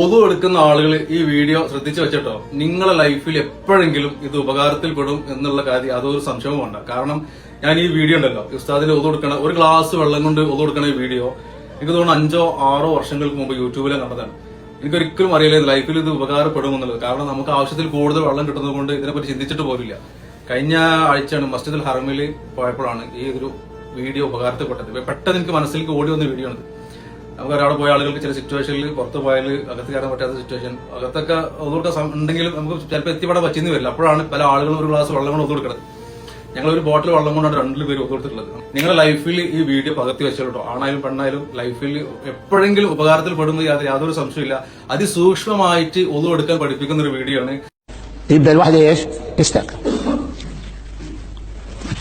ഒതു എടുക്കുന്ന ആളുകൾ ഈ വീഡിയോ ശ്രദ്ധിച്ചു വെച്ചിട്ടോ നിങ്ങളുടെ ലൈഫിൽ എപ്പോഴെങ്കിലും ഇത് ഉപകാരത്തിൽ പെടും എന്നുള്ള കാര്യം അതൊരു സംശയവും വേണ്ട. കാരണം ഞാൻ ഈ വീഡിയോ ഉണ്ടല്ലോ ഉസ്താദിൽ ഒതു കൊടുക്കണ ഒരു ഗ്ലാസ് വെള്ളം കൊണ്ട് ഒതു കൊടുക്കണ ഈ വീഡിയോ എനിക്ക് തോന്നുന്നു അഞ്ചോ ആറോ വർഷങ്ങൾക്ക് മുമ്പ് യൂട്യൂബിൽ കണ്ടതാണ്. എനിക്കൊരിക്കലും അറിയില്ല ലൈഫിൽ ഇത് ഉപകാരപ്പെടും എന്നുള്ളത്. കാരണം നമുക്ക് ആവശ്യത്തിൽ കൂടുതൽ വെള്ളം കിട്ടുന്നത് കൊണ്ട് ഇതിനെപ്പറ്റി ചിന്തിച്ചിട്ട് പോലില്ല. കഴിഞ്ഞ ആഴ്ചയാണ് മസ്ജിദുൽ ഹറമിൽ പോയപ്പോഴാണ് ഈ ഒരു വീഡിയോ ഉപകാരത്തിൽപ്പെട്ടത്. പെട്ടെന്ന് എനിക്ക് മനസ്സിലേക്ക് ഓടി വന്ന വീഡിയോ ആണ് നമുക്ക് ഒരാളെ പോയ ആളുകൾക്ക് ചില സിറ്റുവേഷനിൽ പുറത്ത് പോയാൽ അകത്ത് കയറാൻ പറ്റാത്ത സിറ്റുവേഷൻ അകത്തൊക്കെ ഒതുകൊടുക്കാൻ സം- ഉണ്ടെങ്കിലും നമുക്ക് ചിലപ്പോൾ എത്തിപ്പെടാൻ പറ്റുന്ന വരില്ല അപ്പോഴാണ് പല ആളുകളും ഒരു ഗ്ലാസ് വെള്ളം കൊണ്ട് ഒതു കൊടുക്കുന്നത് ഞങ്ങൾ ഒരു ബോട്ടിൽ വെള്ളം കൊണ്ടാണ് രണ്ടു പേര് ഒതു കൊടുത്തിട്ടുള്ളത് നിങ്ങളുടെ ലൈഫിൽ ഈ വീഡിയോ പകർത്തി വെച്ചോട്ടോ ആണായാലും പെണ്ണായാലും ലൈഫിൽ എപ്പോഴെങ്കിലും ഉപകാരത്തിൽ പെടുന്നത് യാതൊരു യാതൊരു സംശയമില്ല അതിസൂക്ഷ്മമായിട്ട് ഒതു എടുക്കാൻ പഠിപ്പിക്കുന്ന ഒരു വീഡിയോ ആണ് يبدا الواحد ايش؟ يستقر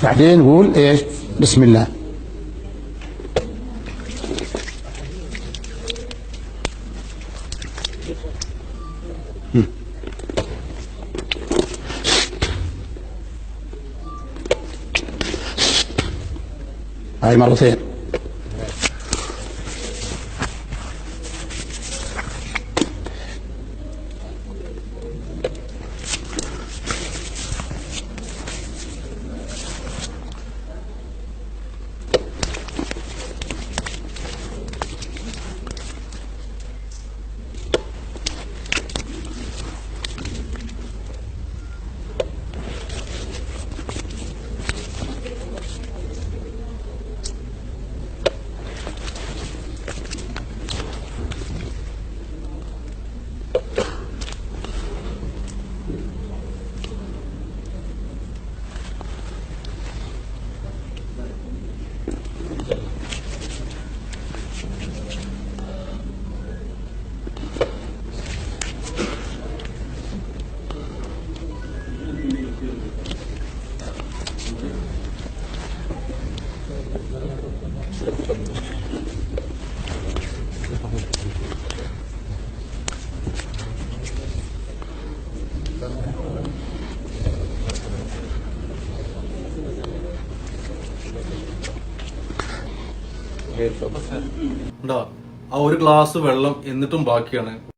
بعدين نقول ايش؟ بسم الله うん。はい、まろせ。ആ ഒരു ഗ്ലാസ് വെള്ളം എന്നിട്ടും ബാക്കിയാണ്.